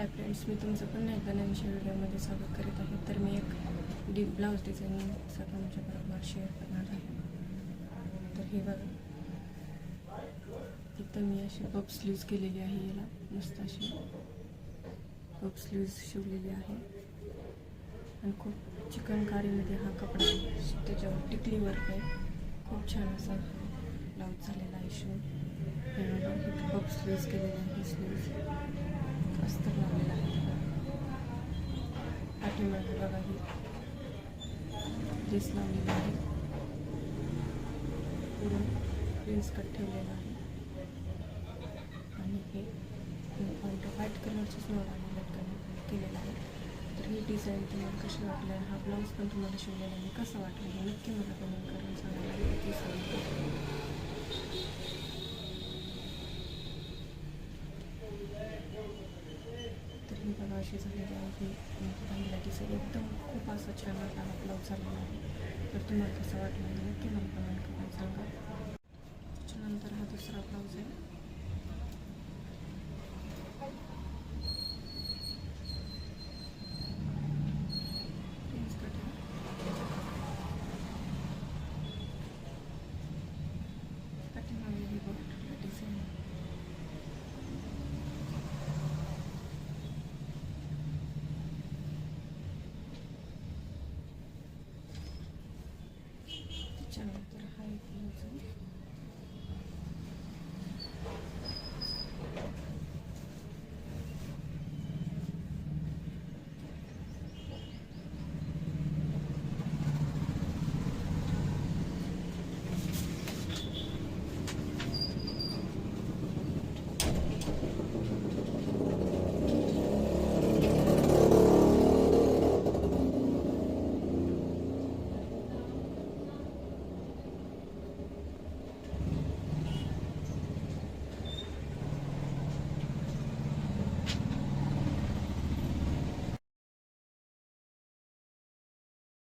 Hi friends मी तुमचं पुन्हा एकदा नवीनच्या व्हिडिओमध्ये स्वागत करीत आहे. तर मी एक डीप ब्लाऊज डिझाईनचा तुमच्याबरोबर शेअर करणार आहे. तर हे बघा. इथं मी अशी पप स्लीव्ज केलेली आहे याला. मस्त अशी पप स्लीव्ज शिवलेली आहे. आणि खूप चिकनकारीमध्ये हा कपडा त्याच्यावर टिकली वर्क आहे. खूप छान असा ब्लाऊज झालेला आहे शिव हे बघा इथं पप स्लीव्ज केलेले आहे स्लीव्ज अस्तर लावलेला आहे पाठीमागे बघा ही ड्रेस लावलेला आहे पुढून प्रिन्स कट ठेवलेला आहे आणि हे पॉईंट व्हाईट कलरचंच नोड आहे लटकन केलेलं आहे तर ही डिझाईन तुम्हाला कशी वाटली हा ब्लाऊज पण तुम्हाला शिवलेला आहे. कसं वाटलं हे नक्की मला कमेंट करून सांगा नक्की सांगा तर अशी झालेली आहे की पहिला डिझाईन एकदम खूप असं छान वाटला हा ब्लाऊज झालेला आहे तर तुम्हाला कसं वाटलं? नक्की मला कमेंट करून सांगा. त्याच्यानंतर हा दुसरा ब्लाऊज आहे.